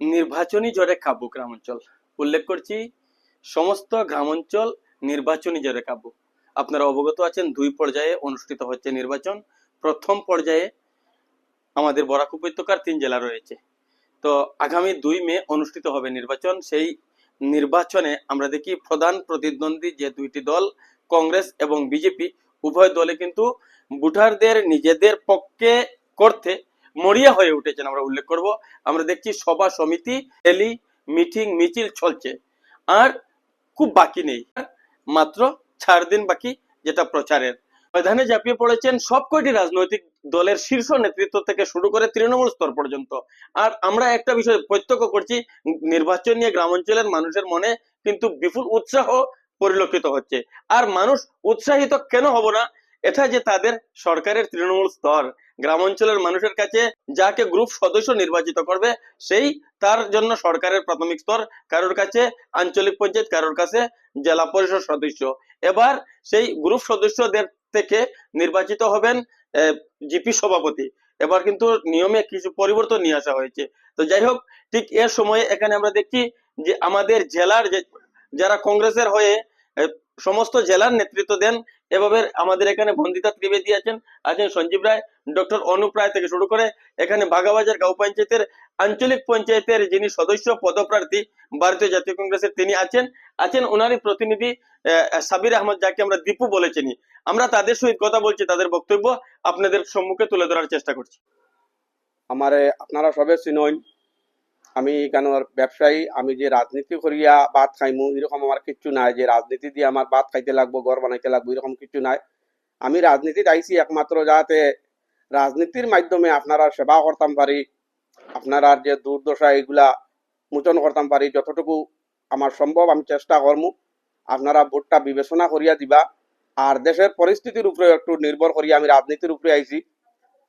নির্বাচনী জোরে কাবু গ্রামাঞ্চল। উল্লেখ করছি, সমস্ত গ্রামাঞ্চল নির্বাচনী জোরে কাবু আপনারা অবগত আছেন, দুই পর্যায়ে অনুষ্ঠিত হচ্ছে নির্বাচন। প্রথম পর্যায়ে আমাদের বরাক উপত্যকার তিন জেলা রয়েছে। তো আগামী দুই মে অনুষ্ঠিত হবে নির্বাচন। সেই নির্বাচনে আমরা দেখি প্রধান প্রতিদ্বন্দ্বী যে দুইটি দল, কংগ্রেস এবং বিজেপি, উভয় দলে কিন্তু ভোটারদের নিজেদের পক্ষে করতে মরিয়া হয়ে উঠেছেন আমরা উল্লেখ করব। আমরা দেখছি সভা সমিতি র্যালি মিটিং, মিছিল চলছে। আর খুব বাকি নেই। মাত্র চার দিন বাকি যেটা প্রচারের। ময়দানে ঝাঁপিয়ে পড়েছেন সবকটি রাজনৈতিক দলের শীর্ষ নেতৃত্ব থেকে শুরু করে তৃণমূল স্তর পর্যন্ত। আর আমরা একটা বিষয় প্রত্যক্ষ করছি, নির্বাচন নিয়ে গ্রামাঞ্চলের মানুষের মনে কিন্তু বিপুল উৎসাহ পরিলক্ষিত হচ্ছে। আর মানুষ উৎসাহিত কেন হব না, এটা যে তাদের সরকারের তৃণমূল স্তর। গ্রামাঞ্চলের মানুষের কাছে যাকে গ্রুপ সদস্য নির্বাচিত করবে, সেই তার জন্য সরকারের প্রাথমিক স্তর কারোর কাছে, আঞ্চলিক পঞ্চায়েত কারোর কাছে, জেলা পরিষদ সদস্য। এবার সেই গ্রুপ সদস্যদের থেকে নির্বাচিত হবেন জিপি সভাপতি। এবার কিন্তু নিয়মে কিছু পরিবর্তন নিয়ে আসা হয়েছে। তো যাই হোক, ঠিক এর সময়ে এখানে আমরা দেখছি যে আমাদের জেলার যারা কংগ্রেসের হয়ে সমস্ত জেলার নেতৃত্ব দেন এভাবে আমাদের এখানে বন্দিতা ত্রিবেদী আছেন আছেন সঞ্জীব রায়, ডক্টর অনুপ রায় থেকে শুরু করে এখানে বাগাবাজার গাঁও পঞ্চায়েতের আঞ্চলিক পঞ্চায়েতের যিনি সদস্য, পদপ্রার্থী, ভারতীয় জাতীয় কংগ্রেসের তিনি আছেন আছেন ওনারই প্রতিনিধি সাবির আহমদ, যাকে আমরা দীপু বলে চিনি। আমরা তাদের সহিত কথা বলছি, তাদের বক্তব্য আপনাদের সম্মুখে তুলে ধরার চেষ্টা করছি। আমারে আপনারা সবে চিনইন আমি এখানের ব্যবসায়ী? আমি যে রাজনীতি করিয়া ভাত খাইমু, এরকম আমার কিচ্ছু নাই। যে রাজনীতি দিয়ে আমার ভাত খাইতে লাগবো, ঘর বানাইতে লাগবো, এরকম কিছু নাই। আমি রাজনীতিতে আইছি একমাত্র যাতে রাজনীতির মাধ্যমে আপনারা সেবা করতাম পারি, আপনারা যে দুর্দশা এগুলা মোচন করতাম পারি, যতটুকু আমার সম্ভব আমি চেষ্টা করমু। আপনারা ভোটটা বিবেচনা করিয়া দিবা। আর দেশের পরিস্থিতির উপরে একটু নির্ভর করিয়া আমি রাজনীতির উপরে আইছি।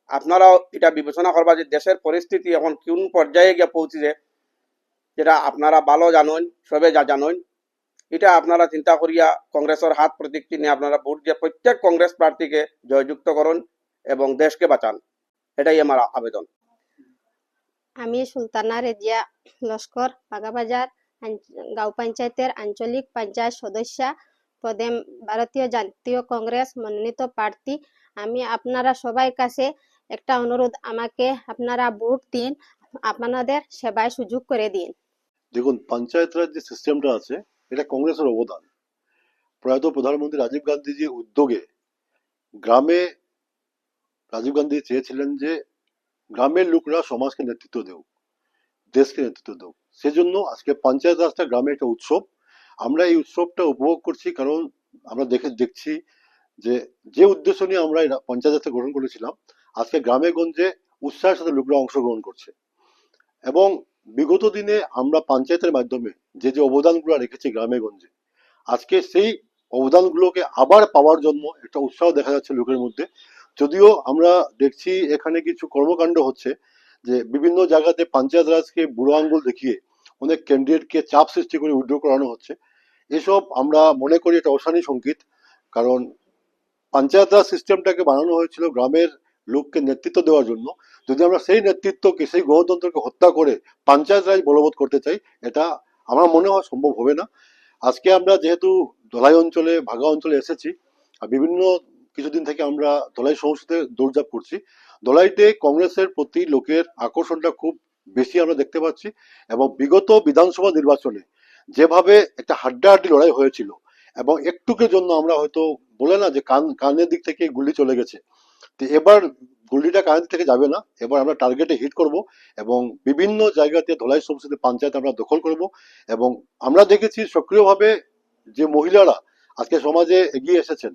আপনারাও এটা বিবেচনা করবা যে দেশের পরিস্থিতি এখন কোন পর্যায়ে গিয়ে পৌঁছেছে, যেটা আপনারা ভালো জানেন, সবে যা জানেন, এটা আপনারা চিন্তা করিয়া কংগ্রেসের হাত প্রতীক নিয়ে আপনারা ভোট দিয়ে প্রত্যেক কংগ্রেস প্রার্থীকে জয়যুক্ত করুন এবং দেশকে বাঁচান। এটাই আমার আবেদন। আমি সুলতানা রেজিয়া, লস্কর, বাগাবাজার গাঁও পঞ্চায়েতের আঞ্চলিক পঞ্চায়েত সদস্য, পদে ভারতীয় জাতীয় কংগ্রেস মনোনীত প্রার্থী। আমি আপনারা সবাই কাছে একটা অনুরোধ, আমাকে আপনারা ভোট দিন, আপনাদের সেবায় সুযোগ করে দিন। দেখুন, পঞ্চায়েত রাজ যে সিস্টেমটা আছে, এটা কংগ্রেসের অবদান। প্রয়াত প্রধানমন্ত্রী রাজীব গান্ধীজির উদ্যোগে গ্রামে রাজীব গান্ধী চেয়েছিলেন যে গ্রামের লোকরা সমাজকে নেতৃত্ব দেও দেশকে নেতৃত্ব দেও সেজন্য আজকে পঞ্চায়েত রাজটা গ্রামে একটা উৎসব। আমরা এই উৎসবটা উপভোগ করছি কারণ আমরা দেখে দেখছি যে যে উদ্দেশ্য নিয়ে আমরা পঞ্চায়েত রাজটা গ্রহণ করেছিলাম আজকে গ্রামে গঞ্জে উৎসাহের সাথে লোকরা অংশগ্রহণ করছে। এবং বিগত দিনে আমরা পঞ্চায়েতের মাধ্যমে যে যে অবদানগুলো রেখেছি গ্রামে গঞ্জে, আজকে সেই অবদানগুলোকে আবার পাওয়ার জন্য একটা উৎসাহ দেখা যাচ্ছে লোকের মধ্যে। যদিও আমরা দেখছি এখানে কিছু কর্মকাণ্ড হচ্ছে যে বিভিন্ন জায়গাতে পঞ্চায়েত রাজকে বুড়ো আঙ্গুল দেখিয়ে অনেক ক্যান্ডিডেটকে চাপ সৃষ্টি করে উইড্রো করানো হচ্ছে। এসব আমরা মনে করি এটা অশানী সংকেত, কারণ পঞ্চায়েত রাজ সিস্টেমটাকে বানানো হয়েছিল গ্রামের লোককে নেতৃত্ব দেওয়ার জন্য, যদি আমরা সেই নেতৃত্বকে, সেই গণতন্ত্রকে হত্যা করে পঞ্চায়েত রাজ বলবৎ করতে চাই, এটা আমার মনে হয় সম্ভব হবে না। আজকে আমরা যেহেতু ধলাই অঞ্চলে, ভাগা অঞ্চলে এসেছি, আর বিভিন্ন কিছুদিন থেকে আমরা ধলাই সংসদে দৌড়ঝাঁপ করছি, ধলাইতে কংগ্রেসের প্রতি লোকের আকর্ষণটা খুব বেশি আমরা দেখতে পাচ্ছি, এবং বিগত বিধানসভা নির্বাচনে যেভাবে একটা হাড্ডাহাড্ডি লড়াই হয়েছিল, এবং একটুকের জন্য আমরা হয়তো বলে না যে কান, কানের দিক থেকে গুলি চলে গেছে তো এবার গুলিটা দিক থেকে যাবে না। এবার আমরা টার্গেটে হিট করব এবং বিভিন্ন জায়গাতে ধলাই সংসদে পঞ্চায়েত আমরা দখল করব এবং আমরা দেখেছি সক্রিয়ভাবে যে মহিলারা আজকে সমাজে এগিয়ে এসেছেন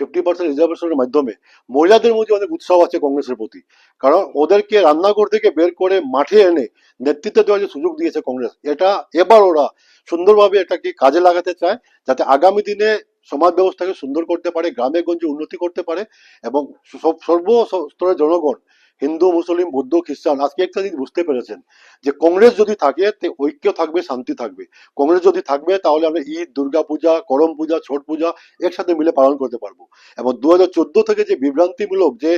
ফিফটি পার্সেন্ট রিজার্ভেশনের মাধ্যমে, মহিলাদের মধ্যে অনেক উৎসাহ আছে কংগ্রেসের প্রতি। কারণ ওদেরকে রান্নাঘর থেকে বের করে মাঠে এনে নেতৃত্ব দেওয়ার যে সুযোগ দিয়েছে কংগ্রেস, এটা এবার ওরা সুন্দরভাবে এটাকে কাজে লাগাতে চায়, যাতে আগামী দিনে সমাজ ব্যবস্থাকে সুন্দর করতে পারে গ্রামে গঞ্জে উন্নতি করতে পারে এবং সর্ব স্তরের জনগণ, হিন্দু, মুসলিম, বৌদ্ধ, খ্রিস্টান, আজকে একটা জিনিস বুঝতে পেরেছেন, যে কংগ্রেস যদি থাকে, তে ঐক্য থাকবে, শান্তি থাকবে। কংগ্রেস যদি থাকবে, তাহলে আমরা ঈদ, দুর্গা পূজা, করম পূজা, ছট পূজা একসাথে মিলে পালন করতে পারব। এবং দু হাজার চোদ্দ থেকে যে বিভ্রান্তিমূলক যে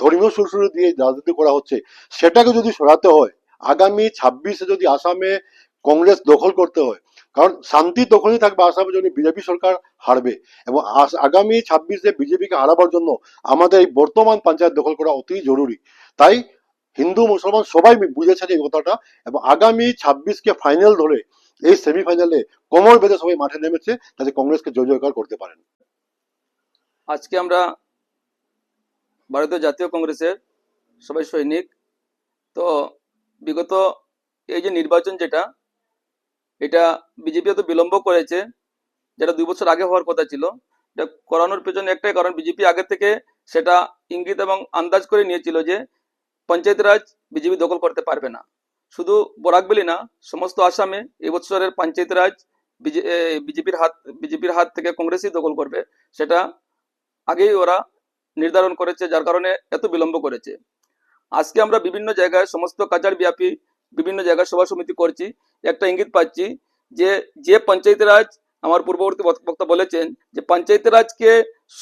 ধর্মীয় সুরসুরি দিয়ে রাজনীতি করা হচ্ছে, সেটাকে যদি সরাতে হয়, আগামী ছাব্বিশে যদি আসামে কংগ্রেস দখল করতে হয় কারণ শান্তি তখনই থাকবে আসামে যদি বিজেপি সরকার হারবে। এবং আগামী ছাব্বিশে বিজেপিকে হারাবার জন্য আমাদের এই বর্তমান পঞ্চায়েত দখল করা অতি জরুরি। তাই হিন্দু, মুসলমান সবাই বুঝেছে এই কথাটা এবং আগামী ছাব্বিশকে ফাইনাল ধরে এই সেমিফাইনালে কোমর বেঁধে সবাই মাঠে নেমেছে যাতে কংগ্রেসকে জয় জয়কার করতে পারেন। আজকে আমরা ভারতীয় জাতীয় কংগ্রেসের সবাই সৈনিক। তো বিগত এই যে নির্বাচন যেটা এটা বিজেপি তো বিলম্ব করেছে, যেটা দুই বছর আগে হওয়ার কথা ছিল। এটা করানোর পেছনে একটাই কারণ, বিজেপি আগে থেকে সেটা ইঙ্গিত এবং আন্দাজ করে নিয়েছিল যে পঞ্চায়েত রাজ বিজেপি দখল করতে পারবে না। শুধু বরাকবেলি না, সমস্ত আসামে এবছরের পঞ্চায়েত রাজ বিজেপির হাত বিজেপির হাত থেকে কংগ্রেসই দখল করবে। সেটা আগেই ওরা নির্ধারণ করেছে, যার কারণে এত বিলম্ব করেছে। আজকে আমরা বিভিন্ন জায়গায় সমস্ত কাজার ব্যাপী বিভিন্ন জায়গায় সভা সমিতি করছি, একটা ইঙ্গিত পাচ্ছি যে যে পঞ্চায়েত রাজ আমার পূর্ববর্তী বক্তা বলেছেন যে পঞ্চায়েত রাজকে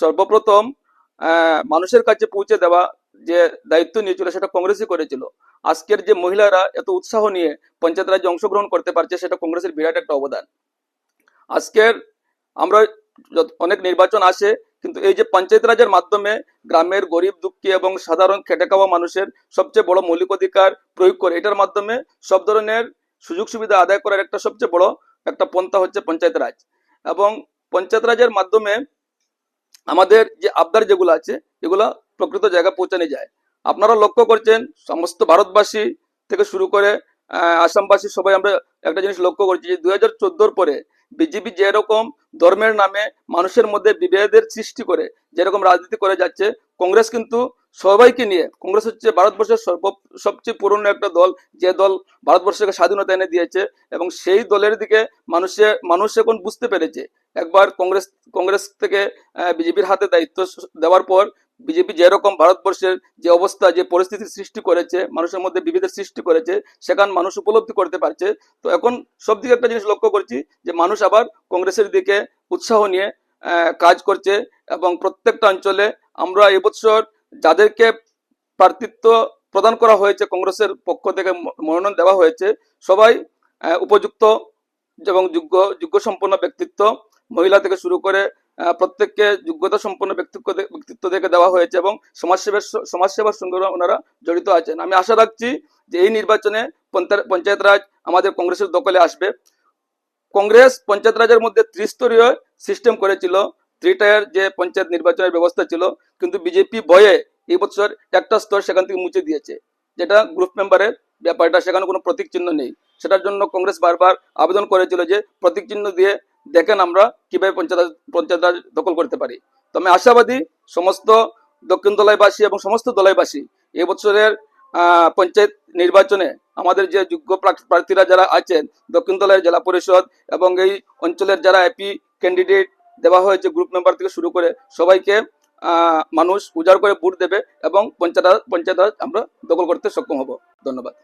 সর্বপ্রথম মানুষের কাছে পৌঁছে দেওয়া যে দায়িত্ব নিয়েছিল সেটা কংগ্রেসই করেছিল। আজকের যে মহিলারা এত উৎসাহ নিয়ে পঞ্চায়েত রাজ্যে অংশগ্রহণ করতে পারছে সেটা কংগ্রেসের বিরাট একটা অবদান। আজকের আমরা অনেক নির্বাচন আসে কিন্তু এই যে পঞ্চায়েত রাজের মাধ্যমে গ্রামের গরিব, দুঃখী এবং সাধারণ খেটে খাওয়া মানুষের সবচেয়ে বড় মৌলিক অধিকার প্রয়োগ করে এটার মাধ্যমে সব ধরনের সুযোগ সুবিধা আদায় করার একটা সবচেয়ে বড় একটা পন্থা হচ্ছে পঞ্চায়েত রাজ। এবং পঞ্চায়েত রাজের মাধ্যমে আমাদের যে আবদার যেগুলো আছে, এগুলো প্রকৃত জায়গায় পৌঁছানো যায়। আপনারা লক্ষ্য করছেন, সমস্ত ভারতবাসী থেকে শুরু করে আসামবাসী সবাই আমরা একটা জিনিস লক্ষ্য করছি যে দুই হাজার পরে বিজেপি যেরকম ধর্মের নামে মানুষের মধ্যে বিভেদের সৃষ্টি করে, যেরকম রাজনীতি করে যাচ্ছে, কংগ্রেস কিন্তু সবাইকে নিয়ে, কংগ্রেস হচ্ছে ভারতবর্ষের সর্ব সবচেয়ে পুরনো একটা দল, যে দল ভারতবর্ষকে স্বাধীনতা এনে দিয়েছে এবং সেই দলের দিকে মানুষে, মানুষ এখন বুঝতে পেরেছে। একবার কংগ্রেস কংগ্রেস থেকে বিজেপির হাতে দায়িত্ব দেওয়ার পর বিজেপি যেরকম ভারতবর্ষের যে অবস্থা, যে পরিস্থিতির সৃষ্টি করেছে, মানুষের মধ্যে বিভেদের সৃষ্টি করেছে, সেখান মানুষ উপলব্ধি করতে পারছে। তো এখন সব দিকে একটা জিনিস লক্ষ্য করছি, যে মানুষ আবার কংগ্রেসের দিকে উৎসাহ নিয়ে কাজ করছে এবং প্রত্যেকটা অঞ্চলে আমরা এবছর যাদেরকে প্রার্থিত্ব প্রদান করা হয়েছে, কংগ্রেসের পক্ষ থেকে মনোনয়ন দেওয়া হয়েছে, সবাই উপযুক্ত এবং যোগ্য যোগ্য সম্পন্ন ব্যক্তিত্ব, মহিলা থেকে শুরু করে প্রত্যেককে যোগ্যতা সম্পন্ন ব্যক্তিত্ব ব্যক্তিত্ব থেকে দেওয়া হয়েছে এবং সমাজসেবার সমাজসেবার সঙ্গে ওনারা জড়িত আছেন। আমি আশা রাখছি যে এই নির্বাচনে পঞ্চায়েত রাজ আমাদের কংগ্রেসের দখলে আসবে। কংগ্রেস পঞ্চায়েত রাজের মধ্যে ত্রিস্তরীয় সিস্টেম করেছিল। থ্রি টায়ার যে পঞ্চায়েত নির্বাচনের ব্যবস্থা ছিল। কিন্তু বিজেপি ভয়ে এই বছর একটা স্তর সেখান থেকে মুছে দিয়েছে। যেটা গ্রুপ মেম্বারের ব্যাপারটা, সেখানে কোনো প্রতীক চিহ্ন নেই। সেটার জন্য কংগ্রেস বারবার আবেদন করেছিল যে প্রতীক চিহ্ন দিয়ে দেখেন আমরা কীভাবে পঞ্চায়েত পঞ্চায়েত দখল করতে পারি। তো আমি আশাবাদী সমস্ত দক্ষিণ দলাইবাসী এবং সমস্ত দলাইবাসী এবছরের পঞ্চায়েত নির্বাচনে আমাদের যে যোগ্য প্রার্থীরা যারা আছেন, দক্ষিণ দলের জেলা পরিষদ এবং এই অঞ্চলের যারা এপি ক্যান্ডিডেট দেওয়া হয়েছে গ্রুপ মেম্বার থেকে শুরু করে সবাইকে মানুষ উজাড় করে ভোট দেবে এবং পঞ্চায়েত পঞ্চায়েত আমরা দখল করতে সক্ষম হব। ধন্যবাদ।